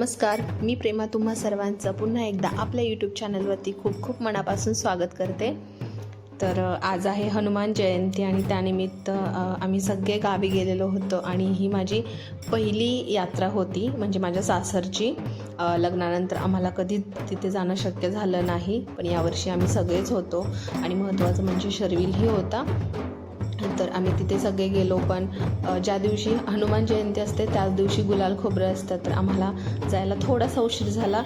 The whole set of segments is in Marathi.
नमस्कार मी प्रेमा तुम्हा सर्वांचं पुन्हा एकदा आपल्या यूट्यूब चॅनलवरती खूप खूप मनापासून स्वागत करते. तर आज आहे हनुमान जयंती आणि त्यानिमित्त आम्ही सगळे गावी गेलेलो होतो आणि ही माझी पहिली यात्रा होती म्हणजे माझ्या सासरची. लग्नानंतर आम्हाला कधी तिथे जाणं शक्य झालं नाही पण यावर्षी आम्ही सगळेच होतो. आणि महत्त्वाचं म्हणजे शर्विलही होता. तर आम्ही तिथे सगळे गेलो पण ज्या दिवशी हनुमान जयंती असते त्याच दिवशी गुलाल खोबरं असतं. तर आम्हाला जायला थोडासा उशीर झाला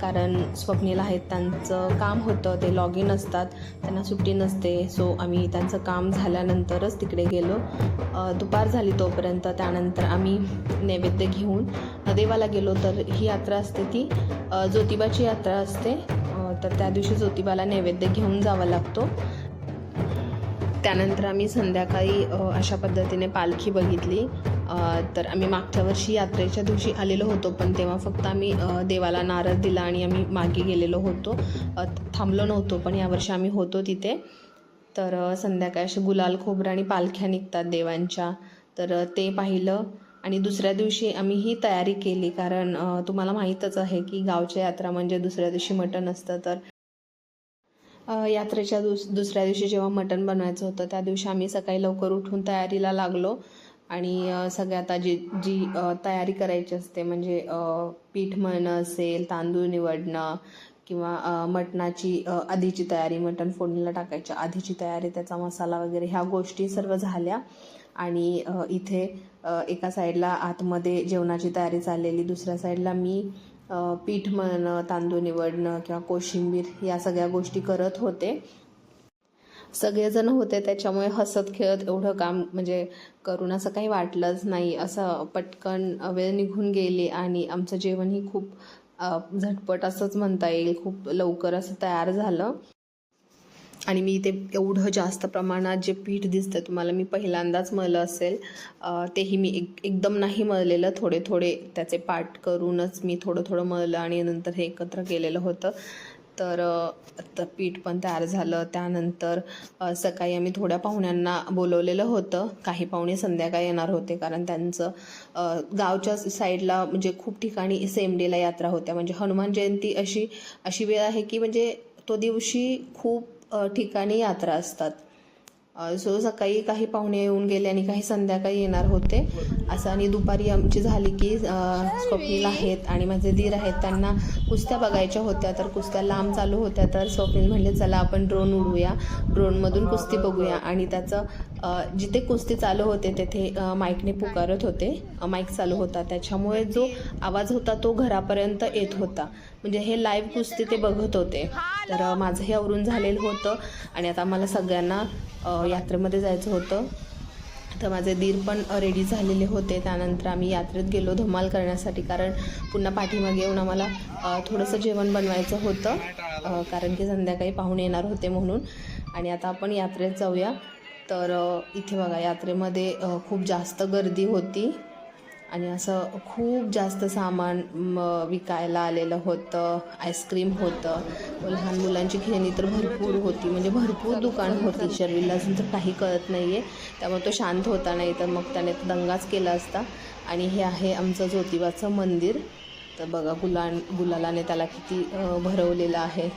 कारण स्वप्नील आहेत त्यांचं काम होतं ते लॉग इन असतात त्यांना सुट्टी नसते. सो आम्ही त्यांचं काम झाल्यानंतरच तिकडे गेलो. दुपार झाली तोपर्यंत त्यानंतर आम्ही नैवेद्य घेऊन देवाला गेलो. तर ही यात्रा असते ती ज्योतिबाची यात्रा असते. तर त्या दिवशी ज्योतिबाला नैवेद्य घेऊन जावा लागतो. त्यानंतर आम्ही संध्याकाळी अशा पद्धतीने पालखी बघितली. तर आम्ही मागच्या वर्षी यात्रेच्या दिवशी आलेलो होतो पण तेव्हा फक्त आम्ही देवाला नारळ दिला आणि आम्ही मागे गेलेलो होतो. थांबलो नव्हतो पण यावर्षी आम्ही होतो तिथे. तर संध्याकाळी असे गुलाल खोबरं आणि पालख्या निघतात देवांच्या. तर ते पाहिलं आणि दुसऱ्या दिवशी आम्ही ही तयारी केली कारण तुम्हाला माहीतच आहे की गावच्या यात्रा म्हणजे दुसऱ्या दिवशी मटण असतं तर यात्रेच्या दुस दुसऱ्या दिवशी जेव्हा मटण बनवायचं होतं त्या दिवशी आम्ही सकाळी लवकर उठून तयारीला लागलो. आणि सगळ्यात सगळ्या आता जी जी तयारी करायची असते म्हणजे पीठ मळणं असेल तांदूळ निवडणं किंवा मटणाची आधीची तयारी मटण फोडणीला टाकायच्या आधीची तयारी त्याचा मसाला वगैरे ह्या गोष्टी सर्व झाल्या. आणि इथे एका साईडला आतमध्ये जेवणाची तयारी चाललेली दुसऱ्या साईडला मी पीठ मळणं तांदूळ निवडणं किंवा कोशिंबीर या सगळ्या गोष्टी करत होते. सगळेजण होते त्याच्यामुळे हसत खेळत एवढं काम म्हणजे करून असं काही वाटलंच नाही. असं पटकन वेळ निघून गेली आणि आमचं जेवणही खूप झटपट असंच म्हणता येईल. खूप लवकर असं तयार झालं. आणि मी इथे एवढं जास्त प्रमाणात जे पीठ दिसतं तुम्हाला मी पहिल्यांदाच मळलं असेल तेही मी एक एकदम नाही मळलेलं. थोडे थोडे त्याचे पाठ करूनच मी थोडं थोडं मळलं आणि नंतर हे एकत्र केलेलं होतं. तर आता पीठ पण तयार झालं. त्यानंतर सकाळी आम्ही थोड्या पाहुण्यांना बोलवलेलं होतं. काही पाहुणे संध्याकाळी येणार होते कारण त्यांचं गावच्या साईडला म्हणजे खूप ठिकाणी सेम डेला यात्रा होत्या. म्हणजे हनुमान जयंती अशी अशी वेळ आहे की म्हणजे तो दिवशी खूप ठिकाणी यात्रा असतात. सो सकाळी काही पाहुणे येऊन गेले आणि काही संध्याकाळी येणार होते असं आणि दुपारी आमची झाली की स्वप्नील आहेत आणि माझे दीर आहेत. त्यांना कुस्त्या बघायच्या होत्या तर कुस्त्या लांब चालू होत्या तर स्वप्नील म्हणले चला आपण ड्रोन उडूया ड्रोनमधून कुस्ती बघूया. आणि त्याचं जिथे कुस्ती चालू होते तेथे माईकने पुकारत होते. माईक चालू होता. त्याच्यामुळे जो आवाज होता तो घरापर्यंत येत होता. म्हणजे हे लाईव्ह कुस्ती ते बघत होते. तर माझंही माझं हे आवरून झालेलं होतं. आणि आता मला सगळ्यांना यात्रेमध्ये जायचं होतं. तर माझे दीर पण रेडी झालेले होते. त्यानंतर आम्ही यात्रेत गेलो धमाल करण्यासाठी. कारण पुन्हा पाठीमागे येऊन आम्हाला थोडंसं जेवण बनवायचं होतं. कारण की संध्याकाळी पाहुणे येणार होते म्हणून. आणि आता आपण यात्रेत जाऊया. तर इथे बघा यात्रेमध्ये खूप जास्त गर्दी होती. आणि असं खूप जास्त सामान विकायला आलेलं होतं आईस्क्रीम होतं. लहान मुलांची खेळणी तर भरपूर होती. म्हणजे भरपूर दुकान होती. शर्विलला अजून तर काही कळत नाही आहे त्यामुळे तो शांत होता नाही तर मग त्याने दंगाच केला असता. आणि हे आहे आमचं ज्योतिबाचं मंदिर. तर बघा गुलान गुलालाने त्याला किती भरवलेलं आहे.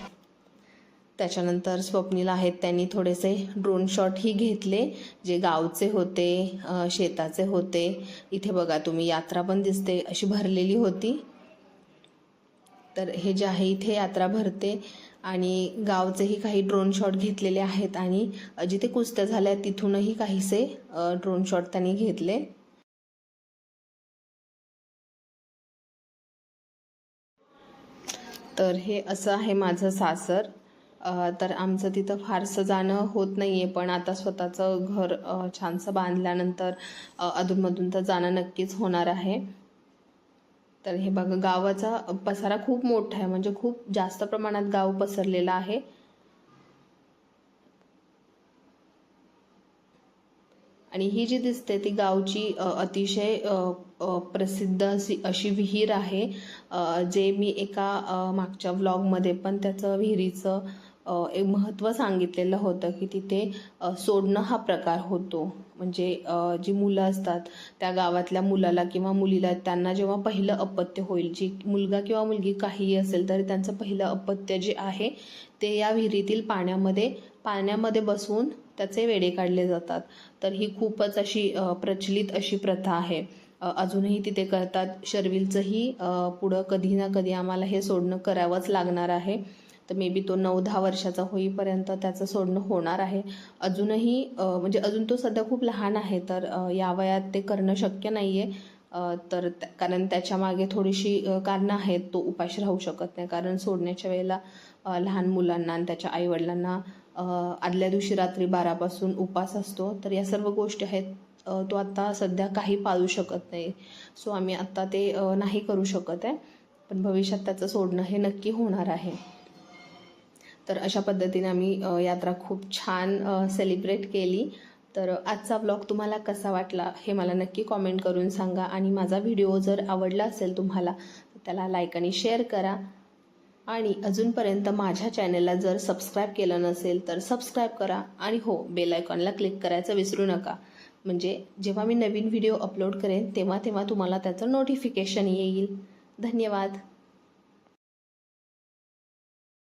त्याच्यानंतर स्वप्नील आहेत त्यांनी थोडेसे ड्रोन शॉटही घेतले जे गावचे होते शेताचे होते. इथे बघा तुम्ही यात्रा पण दिसते अशी भरलेली होती. तर हे जे आहे इथे यात्रा भरते. आणि गावचेही काही ड्रोन शॉट घेतलेले आहेत आणि जिथे कुस्त्या झाल्या तिथूनही काहीसे ड्रोन शॉट त्यांनी घेतले. तर हे असं आहे माझं सासर. तर आमचं तिथं फारसं जाणं होत नाही आहे पण आता स्वतःचं घर छानसं बांधल्यानंतर अधूनमधून तर जाणं नक्कीच होणार आहे. तर हे बघा गावाचा पसारा खूप मोठा आहे म्हणजे खूप जास्त प्रमाणात गाव पसरलेला आहे. आणि ही जी दिसते ती गावची अतिशय प्रसिद्ध अशी अशी विहीर आहे. जे मी एका मागच्या व्लॉगमध्ये पण त्याचं विहिरीचं एक महत्त्व सांगितलेलं होतं की तिथे सोडणं हा प्रकार होतो. म्हणजे जी मुलं असतात त्या गावातल्या मुलाला किंवा मुलीला त्यांना जेव्हा पहिलं अपत्य होईल जी मुलगा किंवा मुलगी काहीही असेल तरी त्यांचं पहिलं अपत्य जे आहे ते या विहिरीतील पाण्यामध्ये पाण्यामध्ये बसवून त्याचे वेडे काढले जातात. तर ही खूपच अशी प्रचलित अशी प्रथा आहे. अजूनही तिथे करतात. शर्विलचंही पुढं कधी ना कधी आम्हाला हे सोडणं करावंच लागणार आहे. तर मे बी तो नऊ दहा वर्षाचा होईपर्यंत त्याचं सोडणं होणार आहे. अजूनही म्हणजे अजून तो सध्या खूप लहान आहे तर या वयात ते करणं शक्य नाही आहे तर त्या- कारण त्याच्यामागे थोडीशी कारणं आहेत तो उपाशी राहू शकत नाही. कारण सोडण्याच्या वेळेला लहान मुलांना आणि त्याच्या आईवडिलांना आदल्या दिवशी रात्री बारापासून उपास असतो. तर या सर्व गोष्टी आहेत तो आत्ता सध्या काही पाळू शकत नाही. सो आम्ही आत्ता ते नाही करू शकत आहे. पण भविष्यात त्याचं सोडणं हे नक्की होणार आहे. तर अशा पद्धतीने आम्ही यात्रा खूप छान सेलिब्रेट केली. तर आजचा ब्लॉग तुम्हाला कसा वाटला हे मला नक्की कॉमेंट करून सांगा. आणि माझा व्हिडिओ जर आवडला असेल तुम्हाला तर त्याला लाईक आणि शेअर करा. आणि अजूनपर्यंत माझ्या चॅनलला जर सबस्क्राईब केलं नसेल तर सबस्क्राईब करा. आणि हो बेल आयकॉनला क्लिक करायचं विसरू नका. म्हणजे जेव्हा मी नवीन व्हिडिओ अपलोड करेन तेव्हा तेव्हा तुम्हाला त्याचं नोटिफिकेशन येईल. धन्यवाद.